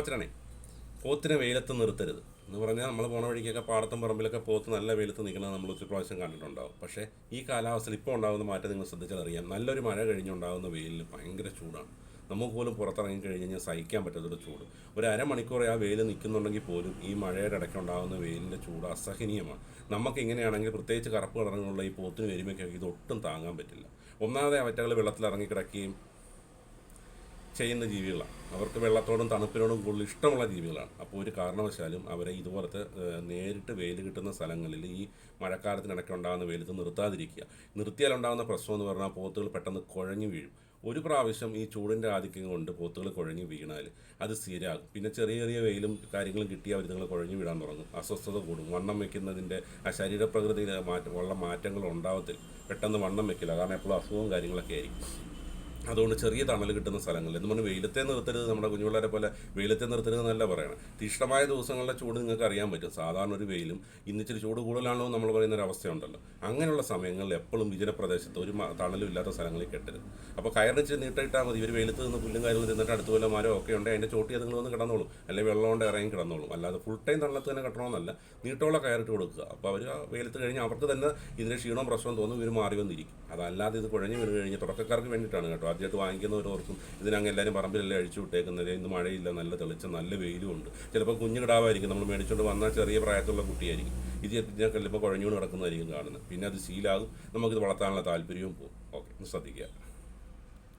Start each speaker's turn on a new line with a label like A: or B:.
A: മാമച്ചനാണേ പോത്തിനെ വെയിലത്ത് നിർത്തരുത്. എന്ന് പറഞ്ഞാൽ നമ്മൾ പോണ വഴിക്കൊക്കെ പാടത്തും പറമ്പിലൊക്കെ പോത്ത് നല്ല വെയിലത്ത് നിൽക്കുന്നത് നമ്മൾ ഒത്തിരി പ്രാവശ്യം കണ്ടിട്ടുണ്ടാവും. പക്ഷേ ഈ കാലാവസ്ഥയിൽ ഇപ്പോൾ ഉണ്ടാകുന്ന മാറ്റം നിങ്ങൾ ശ്രദ്ധിച്ചാൽ അറിയാം. നല്ലൊരു മഴ കഴിഞ്ഞുണ്ടാകുന്ന വെയിലിൽ ഭയങ്കര ചൂടാണ്. നമുക്ക് പോലും പുറത്തിറങ്ങി കഴിഞ്ഞ് കഴിഞ്ഞാൽ സഹിക്കാൻ പറ്റാത്തൊരു ചൂട്. ഒരു അരമണിക്കൂർ ആ വെയിൽ നിൽക്കുന്നുണ്ടെങ്കിൽ പോലും ഈ മഴയുടെ ഇടയ്ക്ക് ഉണ്ടാകുന്ന വെയിലിന്റെ ചൂട് അസഹനീയമാണ്. നമുക്ക് ഇങ്ങനെയാണെങ്കിൽ പ്രത്യേകിച്ച് കറുപ്പ് കളറുകളുള്ള ഈ പോത്തിന് വരുമ്പോഴൊക്കെ ഇത് ഒട്ടും താങ്ങാൻ പറ്റില്ല. ഒന്നാമതെ അവറ്റകൾ വെള്ളത്തിൽ ഇറങ്ങി കിടക്കുകയും ചെയ്യുന്ന ജീവികളാണ്. അവർക്ക് വെള്ളത്തോടും തണുപ്പിനോടും കൂടുതൽ ഇഷ്ടമുള്ള ജീവികളാണ്. അപ്പോൾ ഒരു കാരണവശാലും അവരെ ഇതുപോലത്തെ നേരിട്ട് വെയിൽ കിട്ടുന്ന സ്ഥലങ്ങളിൽ ഈ മഴക്കാലത്തിനിടയ്ക്ക് ഉണ്ടാകുന്ന വെയിലത്ത് നിർത്താതിരിക്കുക. നിർത്തിയാൽ ഉണ്ടാകുന്ന പ്രശ്നം എന്ന് പറഞ്ഞാൽ പോത്തുകൾ പെട്ടെന്ന് കുഴഞ്ഞു വീഴും. ഒരു പ്രാവശ്യം ഈ ചൂടിന്റെ ആധിക്യം കൊണ്ട് പോത്തുകൾ കുഴഞ്ഞു വീണാൽ അത് സ്ഥിരമാകും പിന്നെ ചെറിയ ചെറിയ വെയിലും കാര്യങ്ങളും കിട്ടിയ അവർ നിങ്ങൾ കുഴഞ്ഞു വീഴാൻ തുടങ്ങും. അസ്വസ്ഥത കൂടും. വണ്ണം വെക്കുന്നതിന്റെ ആ ശരീരപ്രകൃതിയിൽ മാറ്റം ഉള്ള മാറ്റങ്ങൾ ഉണ്ടാവത്തില്ല. പെട്ടെന്ന് വണ്ണം വെക്കില്ല കാരണം എപ്പോഴും അസുഖവും കാര്യങ്ങളൊക്കെ ആയിരിക്കും. അതുകൊണ്ട് ചെറിയ തണൽ കിട്ടുന്ന സ്ഥലങ്ങളിൽ. എന്ന് പറഞ്ഞാൽ വെയിലത്തെ നിർത്തരുത് നമ്മുടെ കുഞ്ഞുപിള്ളേരെ പോലെ. വെയിലത്തെ നിർത്തരുത് എന്നല്ല പറയണം. തീഷ്ണമായ ദിവസങ്ങളിലെ ചൂട് നിങ്ങൾക്ക് അറിയാൻ പറ്റും. സാധാരണ ഒരു വെയിലും ഇന്നിച്ചിരി ചൂട് കൂടുതലാണോ നമ്മൾ പറയുന്ന ഒരു അവസ്ഥയുണ്ടല്ലോ. അങ്ങനെയുള്ള സമയങ്ങളിൽ എപ്പോഴും വിജനപ്രദേശത്ത് ഒരു തണലും ഇല്ലാത്ത സ്ഥലങ്ങളിൽ കെട്ടരുത്. അപ്പോൾ കയറിച്ച് നീട്ടിട്ടാൽ മതി. ഇവർ വെയിലത്ത് നിന്ന് പുല്ലും കാര്യവും തിന്നിട്ട് അടുത്ത് വല്ല ഒക്കെ ഉണ്ട് അതിന്റെ ചോട്ടി അതുങ്ങൾ വന്ന് കിടന്നോളും. അല്ലെങ്കിൽ വെള്ളം കൊണ്ട് ഇറങ്ങി കിടന്നോളും. അല്ലാതെ ഫുൾ ടൈം തണലത്ത് തന്നെ കെട്ടണമെന്നല്ല. നീട്ടോളം കയറിട്ട് കൊടുക്കുക. അപ്പോൾ അവർ വെയിലത്ത് കഴിഞ്ഞ് അവർക്ക് തന്നെ ഇതിന്റെ ക്ഷീണവും പ്രശ്നവും തോന്നും. ഇവർ മാറി വന്നിരിക്കും. അതല്ലാതെ ഇത് കുഴഞ്ഞു വീണ് കഴിഞ്ഞ് തുടക്കക്കാർക്ക് വേണ്ടിയിട്ടാണ് കേട്ടോ. ആദ്യമായിട്ട് വാങ്ങിക്കുന്നവരോർക്കും ഇതിനങ്ങ് എല്ലാവരും പറമ്പിലെല്ലാം അഴിച്ചു വിട്ടേക്കുന്നത് ഇന്ന് മഴയില്ല നല്ല തെളിച്ചം നല്ല വെയിലും ഉണ്ട്. ചിലപ്പോൾ കുഞ്ഞു കിടാവായിരിക്കും നമ്മൾ മേടിച്ചുകൊണ്ട് വന്നാൽ ചെറിയ പ്രായത്തിലുള്ള കുട്ടിയായിരിക്കും. ഇത് ഇതിനൊക്കെ ചിലപ്പോൾ കുഴഞ്ഞുകൊണ്ട് കിടക്കുന്നതായിരിക്കും കാണുന്നത്. പിന്നെ അത് ശീലാകും നമുക്കിത് വളർത്താനുള്ള താല്പര്യവും പോകും. ഓക്കെ ശ്രദ്ധിക്കുക.